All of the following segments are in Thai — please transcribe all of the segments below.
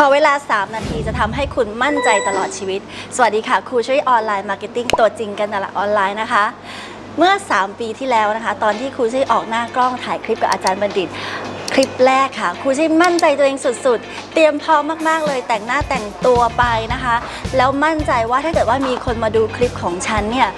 ขอเวลา 3 นาทีจะทำให้คุณมั่นใจตลอดชีวิต สวัสดีค่ะ ครูช่วยออนไลน์มาร์เก็ตติ้งตัวจริงกันตลาดออนไลน์นะคะ เมื่อ 3 ปีที่แล้วนะคะ ตอนที่ครูช่วยออกหน้ากล้องถ่ายคลิปกับอาจารย์บัณฑิต คลิปแรกค่ะ ครูช่วยมั่นใจตัวเองสุดๆ เตรียมพร้อมมากๆ เลยแต่งหน้าแต่งตัวไปนะคะ แล้วมั่นใจว่าถ้าเกิดว่ามีคนมาดูคลิปของฉันเนี่ย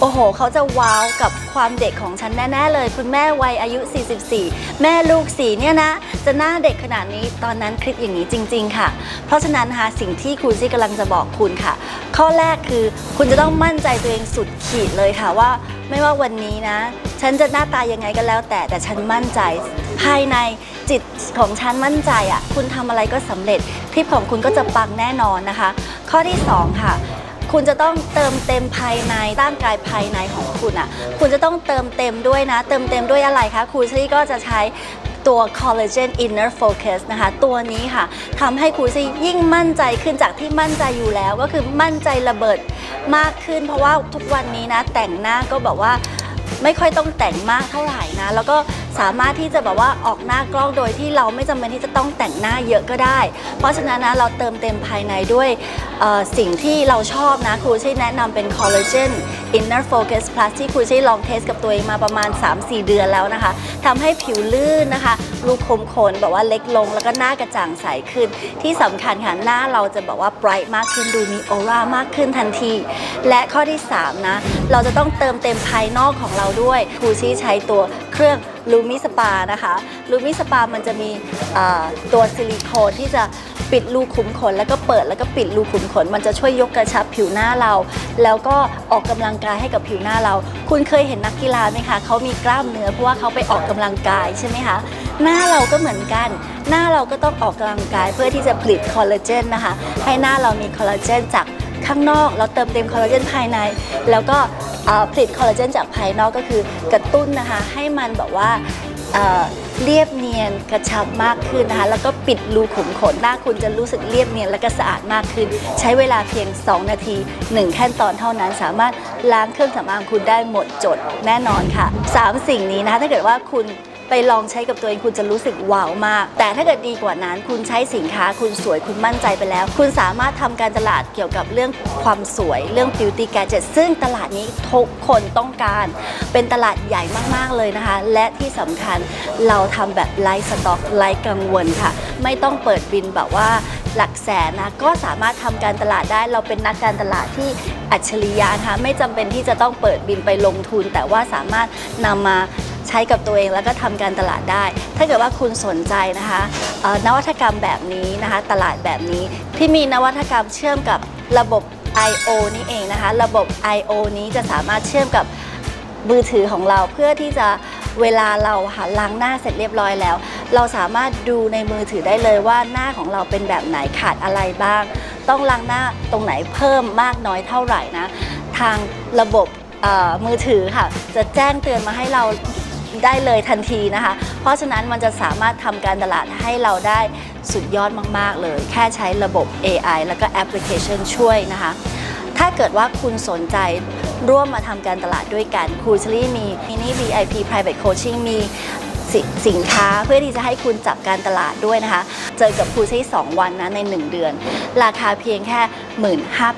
โอ้โห เขาจะว้าวกับความเด็กของฉันแน่ ๆ เลย คุณแม่วัยอายุ 44 แม่ลูกสี่เนี่ยนะ จะหน้าเด็กขนาดนี้ตอนนั้นคลิปอย่างนี้จริง ๆ ค่ะ เพราะฉะนั้นนะคะสิ่งที่ครูซี่กำลังจะบอกคุณค่ะ ข้อแรกคือคุณจะต้องมั่นใจตัวเองสุดขีดเลยค่ะว่า ไม่ว่าวันนี้นะ ฉันจะหน้าตายังไงก็แล้ว แต่แต่ฉันมั่นใจ ภายในจิตของฉันมั่นใจอะคุณทำอะไรก็สำเร็จคลิปของคุณก็จะปังแน่นอนนะคะ ข้อที่สองค่ะ คุณจะต้องเติมเต็มภายในร่างกายภายในของคุณอะ คุณจะต้องเติมเต็มด้วยนะ เติมเต็มด้วยอะไรคะครูชี่ก็จะใช้ตัว collagen inner focus นะคะ ตัวนี้ค่ะทำให้ครูชี่ยิ่งมั่นใจขึ้นจากที่มั่นใจอยู่แล้ว ก็คือมั่นใจระเบิดมากขึ้น เพราะว่าทุกวันนี้นะแต่งหน้าก็แบบว่าไม่ค่อยต้องแต่งมากเท่าไหร่นะ แล้วก็ สามารถที่จะแบบว่าออกหน้ากล้องโดยที่เราไม่จำเป็นที่จะต้องแต่งหน้าเยอะก็ได้ เพราะฉะนั้นนะเราเติมเต็มภายในด้วยเอ่อสิ่งที่เราชอบนะครูชี่แนะนำเป็น collagen inner focus plus ที่ครูชี่ลองเทสกับตัวเองมาประมาณ 3-4 เดือนแล้วนะคะทำให้ผิวลื่นนะคะ รูขุมขนแบบว่าเล็กลงแล้วก็หน้ากระจ่างใสขึ้น ที่สำคัญค่ะหน้าเราจะแบบว่า bright มากขึ้นดูมีออร่ามากขึ้นทันที และข้อที่ 3 นะ เราจะต้องเติมเต็มภายนอกของเราด้วยครูชี่ใช้ตัว เครื่องลูมิสปานะคะลูมิสปามันจะมีตัวซิลิโคนที่จะปิดรูขุมขน แล้วก็เปิดแล้วก็ปิดรูขุมขน มันจะช่วยยกกระชับผิวหน้าเรา แล้วก็ออกกำลังกายให้กับผิวหน้าเรา คุณเคยเห็นนักกีฬาไหมคะเขามีกล้ามเนื้อเพราะว่าเขาไปออกกำลังกายใช่ไหมคะหน้าเราก็เหมือนกัน หน้าเราก็ต้องออกกำลังกายเพื่อที่จะผลิตคอลลาเจนนะคะ ให้หน้าเรามีคอลลาเจนจาก ข้างนอก เราเติมเต็มคอลลาเจนภายใน แล้วก็ผลิตคอลลาเจนจากภายนอกก็คือกระตุ้นนะคะให้มันแบบว่าเอ่อเรียบเนียนกระชับมากขึ้นนะคะ แล้วก็ปิดรูขุมขนหน้าคุณจะรู้สึกเรียบเนียนและก็สะอาดมากขึ้น ใช้เวลาเพียง 2 นาที 1 ขั้นตอนเท่านั้น สามารถล้างเครื่องสำอางคุณได้หมดจดแน่นอนค่ะ 3 สิ่งนี้นะคะถ้าเกิดว่าคุณ ไปลองใช้กับตัวเองคุณจะรู้สึกว้าวมาก แต่ถ้าเกิดดีกว่านั้นคุณใช้สินค้า คุณสวยคุณมั่นใจไปแล้ว คุณสามารถทำการตลาดเกี่ยวกับเรื่องความสวยเรื่อง beauty gadget ซึ่งตลาดนี้ทุกคนต้องการ เป็นตลาดใหญ่มากๆเลยนะคะ และที่สำคัญเราทำแบบไลฟ์สต็อกไลฟ์กังวลค่ะ ไม่ต้องเปิดบินแบบว่าหลักแสนนะก็สามารถทำการตลาดได้เราเป็นนักการตลาดที่อัจฉริยะนะคะไม่จำเป็นที่จะต้องเปิดบินไปลงทุน แต่ว่าสามารถนำมา ใช้กับตัวเองแล้วก็ทำการตลาดได้ ถ้าเกิดว่าคุณสนใจนะคะนวัตกรรมแบบนี้นะคะ ตลาดแบบนี้ที่มีนวัตกรรมเชื่อมกับระบบ I.O. นี่เองนะคะ ระบบ I.O. นี้จะสามารถเชื่อมกับมือถือของเราเพื่อที่จะเวลาเราหาล้างหน้าเสร็จเรียบร้อยแล้ว เราสามารถดูในมือถือได้เลยว่าหน้าของเราเป็นแบบไหนขาดอะไรบ้าง ต้องล้างหน้าตรงไหนเพิ่มมากน้อยเท่าไหร่นะ ทางระบบมือถือค่ะ จะแจ้งเตือนมาให้เรา ได้เลยทันทีนะคะ เพราะฉะนั้นมันจะสามารถทำการตลาดให้เราได้สุดยอดมาก ๆ เลย แค่ใช้ระบบ AI แล้วก็แอปพลิเคชันช่วยนะคะ ถ้าเกิดว่าคุณสนใจร่วมมาทำการตลาดด้วยกันครูชลี่มีมินิ VIP Private Coaching มีสิสินค้าเพื่อที่จะให้คุณจับการตลาดด้วยนะคะ เจอกับครูชลี่2วันนะใน 1 เดือน ราคาเพียงแค่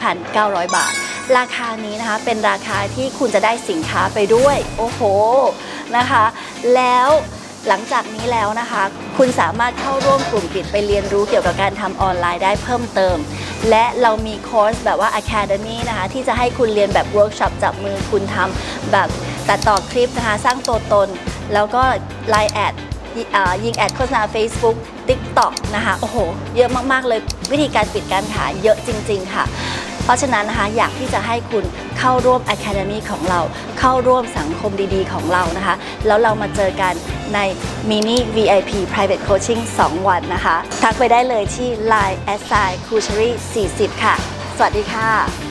15,900 บาท ราคานี้นะคะเป็นราคาที่คุณจะได้สินค้าไปด้วย โอ้โห นะคะ แล้วหลังจากนี้แล้วนะคะ คุณสามารถเข้าร่วมกลุ่มปิดไปเรียนรู้เกี่ยวกับการทำออนไลน์ได้เพิ่มเติม และเรามีคอร์สแบบว่า Academy นะคะ ที่จะให้คุณเรียนแบบเวิร์กช็อปจับมือคุณทำแบบตัดต่อคลิปนะคะ สร้างตัวตน แล้วก็ Line แอดยิงแอดโฆษณา Facebook TikTok นะคะ โอ้โห เยอะมาก ๆ เลยวิธีการปิดการขายเยอะจริง ๆ ค่ะ เพราะฉะนั้นนะคะอยากที่จะให้คุณเข้าร่วม Academy ของเรา เข้าร่วมสังคมดีๆ ของเรานะคะ แล้วเรามาเจอกันใน Mini VIP Private Coaching 2 วันนะคะ ทักไปได้เลยที่ Line s i c u c h e r y 40 ค่ะ สวัสดีค่ะ